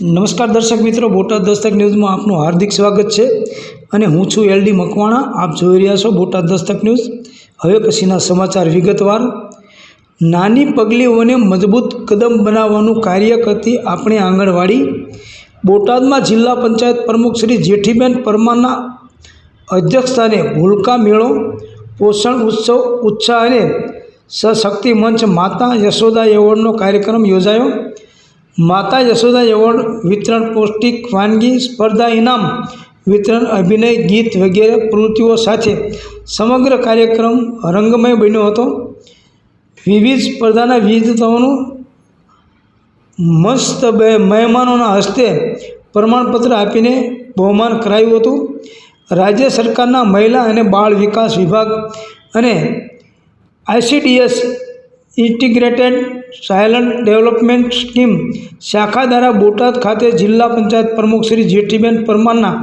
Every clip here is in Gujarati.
નમસ્કાર દર્શક મિત્રો, બોટાદ દસ્તક ન્યૂઝમાં આપનું હાર્દિક સ્વાગત છે અને હું છું એલડી મકવાણા. આપ જોઈ રહ્યા છો બોટાદ દસ્તક ન્યૂઝ. હવે પછીના સમાચાર વિગતવાર. નાની પગલીઓને મજબૂત કદમ બનાવવાનું કાર્ય કરતી આપણી આંગણવાડી. બોટાદમાં જિલ્લા પંચાયત પ્રમુખ શ્રી જેઠીબેન પરમારના અધ્યક્ષસ્થાને ભૂલકા મેળો, પોષણ ઉત્સવ, ઉત્સાહ અને સશક્તિ મંચ માતા યશોદા એવોર્ડનો કાર્યક્રમ યોજાયો. માતા યશોદા એવોર્ડ, વિતરણ, પૌષ્ટિક વાનગી, સ્પર્ધા, ઇનામ, વિતરણ, અભિનય, ગીત વગેરે પ્રવૃત્તિઓ સાથે સમગ્ર કાર્યક્રમ રંગમય બન્યો હતો. વિવિધ સ્પર્ધાના વિજેતાઓનું મસ્ત મહેમાનોના હસ્તે પ્રમાણપત્ર આપીને બહુમાન કરાયું હતું. રાજ્ય સરકારના મહિલા અને બાળ વિકાસ વિભાગ અને ICDS integrated silent development scheme શાખા દ્વારા બોટાદ ખાતે જિલ્લા પંચાયત પ્રમુખ શ્રી જેઠીબેન પરમારના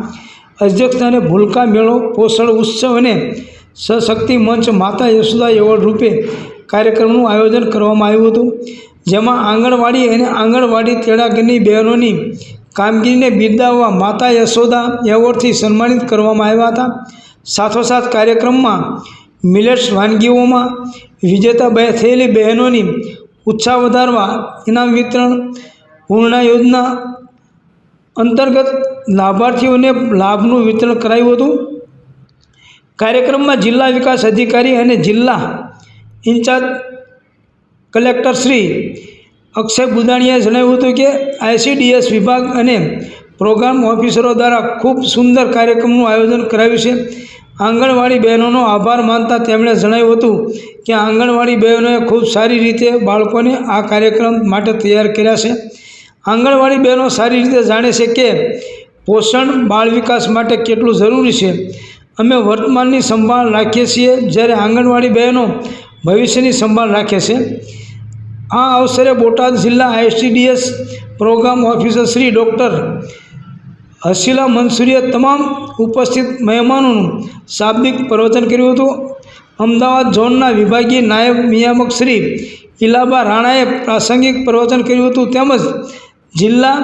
અધ્યક્ષસ્થાને ભૂલકા મેળો, પોષણ ઉત્સવ અને સશક્તિ મંચ માતા યશોદા એવોર્ડ રૂપે કાર્યક્રમનું આયોજન કરવામાં આવ્યું હતું, જેમાં આંગણવાડી અને આંગણવાડી તેડાગરની બહેનોની કામગીરીને બિરદાવવા માતા યશોદા એવોર્ડથી સન્માનિત કરવામાં આવ્યા હતા. સાથોસાથ કાર્યક્રમમાં મિલેટ્સ વાનગીઓમાં વિજેતા બે થયેલી બહેનોની ઉત્સાહ વધારવા ઇનામ વિતરણ, પૂર્ણા યોજના અંતર્ગત લાભાર્થીઓને લાભનું વિતરણ કરાયું હતું. કાર્યક્રમમાં જિલ્લા વિકાસ અધિકારી અને જિલ્લા ઇન્ચાર્જ કલેક્ટર શ્રી અક્ષય બુદાણીયાએ જણાવ્યું હતું કે આઈસીડીએસ વિભાગ અને પ્રોગ્રામ ઓફિસરો દ્વારા ખૂબ સુંદર કાર્યક્રમનું આયોજન કરાવ્યું છે. આંગણવાડી બહેનોનો આભાર માનતા તેમણે જણાવ્યું હતું કે આંગણવાડી બહેનોએ ખૂબ સારી રીતે બાળકોને આ કાર્યક્રમ માટે તૈયાર કર્યા છે. આંગણવાડી બહેનો સારી રીતે જાણે છે કે પોષણ બાળ વિકાસ માટે કેટલું જરૂરી છે. અમે વર્તમાનની સંભાળ રાખીએ છીએ જ્યારે આંગણવાડી બહેનો ભવિષ્યની સંભાળ રાખે છે. આ અવસરે બોટાદ જિલ્લા ICDS program officer Shri doctor Hasila મંસૂરીએ તમામ ઉપસ્થિત મહેમાનોનું શાબ્દિક પ્રવચન કર્યું હતું. અમદાવાદ ઝોનના વિભાગીય નાયબ નિયામક શ્રી ઇલાબા રાણાએ પ્રાસંગિક પ્રવચન કર્યું હતું. તેમજ જિલ્લા,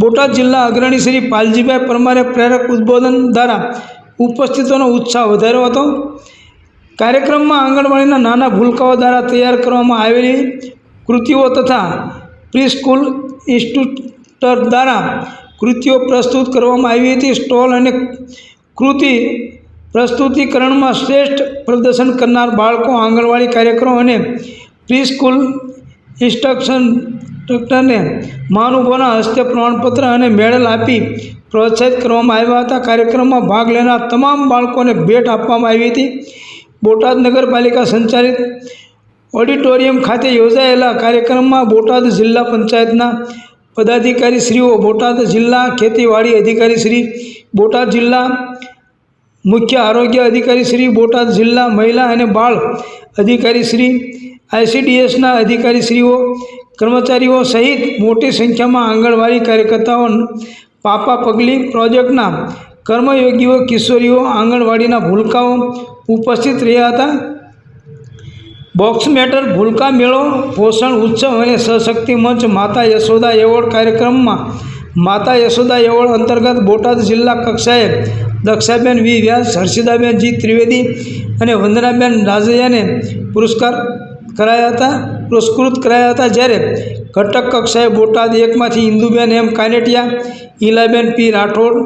બોટાદ જિલ્લા અગ્રણી શ્રી પાલજીભાઈ પરમારે પ્રેરક ઉદ્બોધન દ્વારા ઉપસ્થિતોનો ઉત્સાહ વધાર્યો હતો. કાર્યક્રમમાં આંગણવાડીના નાના ભૂલકાઓ દ્વારા તૈયાર કરવામાં આવેલી કૃતિઓ તથા પ્રી સ્કૂલ ઇન્સ્ટિટ્યૂટર દ્વારા કૃતિઓ પ્રસ્તુત કરવામાં આવી હતી. સ્ટોલ અને કૃતિ પ્રસ્તુતિકરણમાં શ્રેષ્ઠ પ્રદર્શન કરનાર બાળકો, આંગણવાડી કાર્યક્રમો અને પ્રી સ્કૂલ ઇન્સ્ટ્રક્શન ઇન્સ્ટ્રક્ટરને મહાનુભાવના હસ્તે પ્રમાણપત્ર અને મેડલ આપી પ્રોત્સાહિત કરવામાં આવ્યા હતા. કાર્યક્રમમાં ભાગ લેનાર તમામ બાળકોને ભેટ આપવામાં આવી હતી. બોટાદ નગરપાલિકા સંચાલિત ઓડિટોરિયમ ખાતે યોજાયેલા કાર્યક્રમમાં બોટાદ જિલ્લા પંચાયતના પદાધિકારી શ્રીઓ બોટાદ જિલ્લા ખેતીવાડી અધિકારી શ્રી બોટાદ જિલ્લા મુખ્ય આરોગ્ય અધિકારી શ્રી બોટાદ જિલ્લા મહિલા અને બાળ અધિકારી શ્રી આઈસીડીએસના અધિકારીશ્રીઓ, કર્મચારીઓ સહિત મોટી સંખ્યામાં આંગણવાડી કાર્યકર્તાઓ, પાપા પગલી પ્રોજેક્ટના કર્મયોગીઓ, કિશોરીઓ, આંગણવાડીના ભૂલકાઓ ઉપસ્થિત રહ્યા હતા. બોક્સ મેટર ભૂલકા મેળો, પોષણ, ઉત્સવ અને સશક્તિ મંચ માતા યશોદા એવોર્ડ કાર્યક્રમમાં માતા યશોદા એવોર્ડ અંતર્ગત બોટાદ જિલ્લા કક્ષાએ દક્ષાબેન વી વ્યાસ, હર્ષિદાબેન જી ત્રિવેદી અને વંદનાબેન રાજૈયાને પુરસ્કાર કરાયા હતા, પુરસ્કૃત કરાયા હતા જ્યારે ઘટક કક્ષાએ બોટાદ એકમાંથી ઇન્દુબેન એમ કાનેટિયા, ઈલાબેન પી રાઠોડ,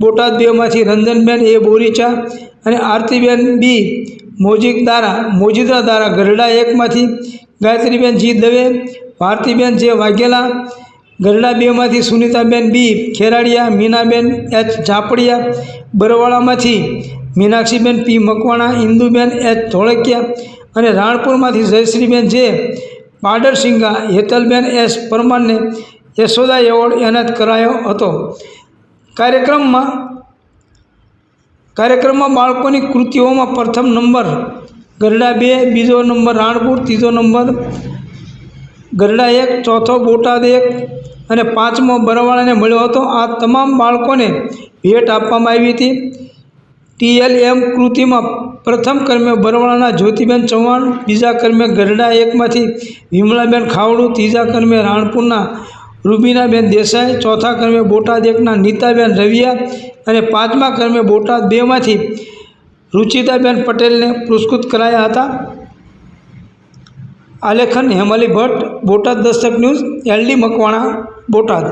બોટાદ બેમાંથી રંજનબેન એ બોરીચા અને આરતીબેન બી મોજીક દારા, મોજીદ્રા દારા ગરડા એકમાંથી ગાયત્રીબેન જી દવે, ભારતીબેન જે વાઘેલા, ગરડા બેમાંથી સુનિતાબેન બી, ખેરાડિયા, મીનાબેન એચ ઝાપડિયા, બરવાળામાંથી મીનાક્ષીબેન પી મકવાણા, ઇન્દુબેન એચ ધોળકિયા અને રાણપુરમાંથી જયશ્રીબેન જે પાડરસિંગા હેતલબેન એસ પરમારને યશોદા એવોર્ડ એનાયત કરાયો હતો. કાર્યક્રમમાં કાર્યક્રમમાં બાળકોની કૃતિઓમાં પ્રથમ નંબર ગરડા બે, બીજો નંબર રાણપુર ત્રીજો નંબર ગરડા એક, ચોથો બોટાદ એક અને પાંચમો બરવાળાને મળ્યો હતો. આ તમામ બાળકોને ભેટ આપવામાં આવી હતી. ટીએલએમ કૃતિમાં પ્રથમ કર્મે બરવાળાના જ્યોતિબેન ચૌહાણ, બીજા કર્મે ગરડા એકમાંથી વિમલાબેન ખાવડું, ત્રીજા કર્મે રાણપુરના રૂબીનાબેન દેસાઈ, ચોથા ક્રમે બોટાદ એકના નીતાબેન રવિયા અને પાંચમા ક્રમે બોટાદ બેમાંથી રુચિતાબેન પટેલને પુરસ્કૃત કરાયા હતા. આલેખન હેમાલી ભટ્ટ, બોટાદ દસ્તક ન્યૂઝ, એલડી મકવાણા, બોટાદ.